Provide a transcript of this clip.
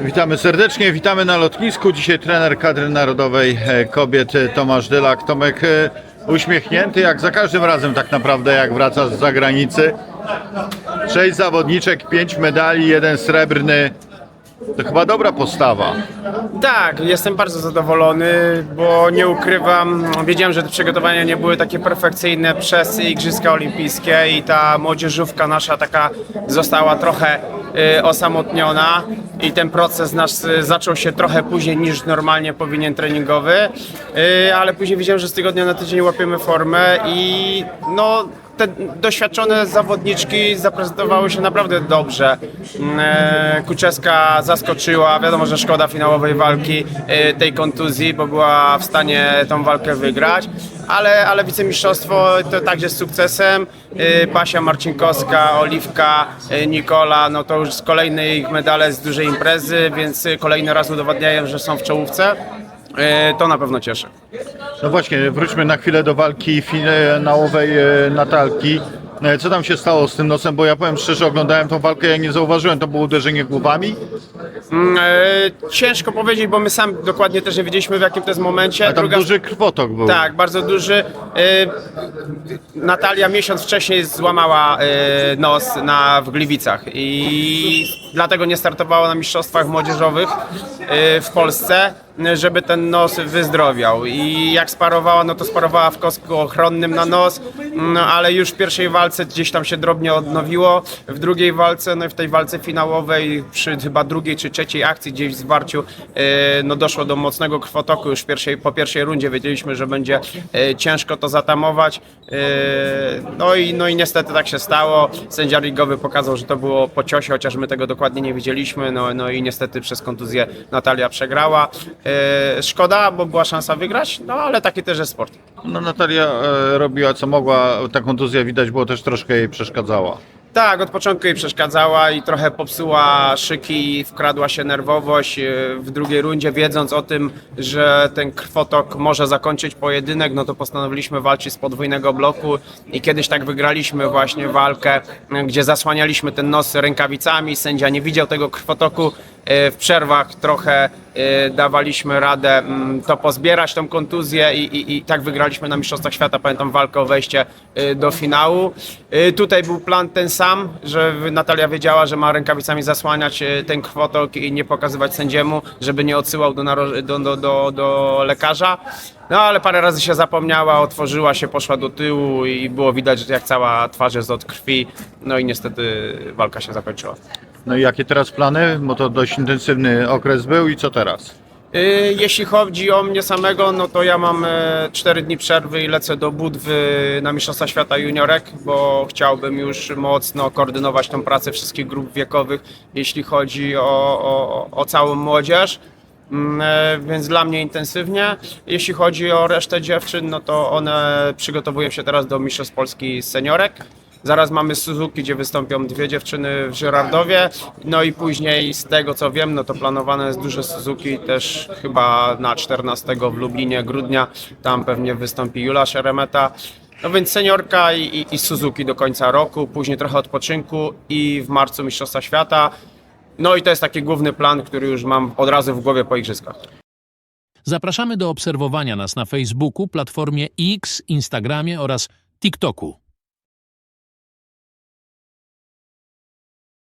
Witamy serdecznie, witamy na lotnisku. Dzisiaj trener kadry narodowej e, kobiet e, Tomasz Dylak. Tomek e, uśmiechnięty jak za każdym razem tak naprawdę jak wraca z zagranicy. Sześć zawodniczek, pięć medali, jeden srebrny. To chyba dobra postawa. Tak, jestem bardzo zadowolony, bo nie ukrywam, wiedziałem, że te przygotowania nie były takie perfekcyjne przez Igrzyska Olimpijskie i ta młodzieżówka nasza taka została trochę y, osamotniona i ten proces nasz y, zaczął się trochę później niż normalnie powinien treningowy, y, ale później widziałem, że z tygodnia na tydzień łapiemy formę i no te doświadczone zawodniczki zaprezentowały się naprawdę dobrze. Mm, e, Kuczeska zaskoczyła, wiadomo, że szkoda finałowej walki e, tej kontuzji, bo była w stanie tą walkę wygrać, ale, ale wicemistrzostwo to także z sukcesem. E, Basia Marcinkowska, Oliwka, Nikola, no to już z kolejne ich medale z dużej imprezy, więc kolejny raz udowadniają, że są w czołówce. To na pewno cieszy. No właśnie, wróćmy na chwilę do walki finałowej e, Natalki. E, Co tam się stało z tym nosem? Bo ja powiem szczerze, oglądałem tą walkę, ja nie zauważyłem, to było uderzenie głowami. Mm, e, Ciężko powiedzieć, bo my sami dokładnie też nie wiedzieliśmy w jakim to jest momencie. A tam duży krwotok był. Tak, bardzo duży. E, Natalia miesiąc wcześniej złamała e, nos na, w Gliwicach i dlatego nie startowała na mistrzostwach młodzieżowych e, w Polsce, żeby ten nos wyzdrowiał. I jak sparowała, no to sparowała w kostku ochronnym na nos, no ale już w pierwszej walce gdzieś tam się drobnie odnowiło. W drugiej walce, no i w tej walce finałowej, przy chyba drugiej czy trzeciej akcji gdzieś w zwarciu, e, no doszło do mocnego krwotoku już pierwszej, po pierwszej rundzie. Wiedzieliśmy, że będzie e, ciężko to zatamować. E, No i, no i niestety tak się stało. Sędzia ligowy pokazał, że to było po ciosie, chociaż my tego dokładnie nie wiedzieliśmy. No, no i niestety przez kontuzję Natalia przegrała. E, Szkoda, bo była szansa wygrać, no ale taki też jest sport. No Natalia e, robiła co mogła, ta kontuzja widać było też troszkę jej przeszkadzała. Tak, od początku jej przeszkadzała i trochę popsuła szyki, wkradła się nerwowość e, w drugiej rundzie, wiedząc o tym, że ten krwotok może zakończyć pojedynek, no to postanowiliśmy walczyć z podwójnego bloku i kiedyś tak wygraliśmy właśnie walkę, gdzie zasłanialiśmy ten nos rękawicami, sędzia nie widział tego krwotoku, w przerwach trochę e, dawaliśmy radę mm, to pozbierać, tą kontuzję i, i, i tak wygraliśmy na Mistrzostwach Świata, pamiętam walkę o wejście e, do finału. Tutaj był plan ten sam, że Natalia wiedziała, że ma rękawicami zasłaniać ten krwotok i nie pokazywać sędziemu, żeby nie odsyłał do, do, do, do, do lekarza. No ale parę razy się zapomniała, otworzyła się, poszła do tyłu i było widać, że jak cała twarz jest od krwi. No i niestety walka się zakończyła. No i jakie teraz plany? Bo to dość intensywny okres był i co teraz? Y, Jeśli chodzi o mnie samego, no to ja mam 4 dni przerwy i lecę do Budwy na Mistrzostwa Świata Juniorek, bo chciałbym już mocno koordynować tą pracę wszystkich grup wiekowych, jeśli chodzi o, o, o całą młodzież. Mm, e, Więc dla mnie intensywnie. Jeśli chodzi o resztę dziewczyn, no to one przygotowują się teraz do Mistrzostw Polski seniorek. Zaraz mamy Suzuki, gdzie wystąpią dwie dziewczyny w Żyrardowie. No i później z tego co wiem, no to planowane jest duże Suzuki też chyba na 14 w Lublinie grudnia. Tam pewnie wystąpi Jula Szeremeta. No więc seniorka i, i, i Suzuki do końca roku, później trochę odpoczynku i w marcu Mistrzostwa Świata. No i to jest taki główny plan, który już mam od razu w głowie po igrzyskach. Zapraszamy do obserwowania nas na Facebooku, platformie X, Instagramie oraz TikToku.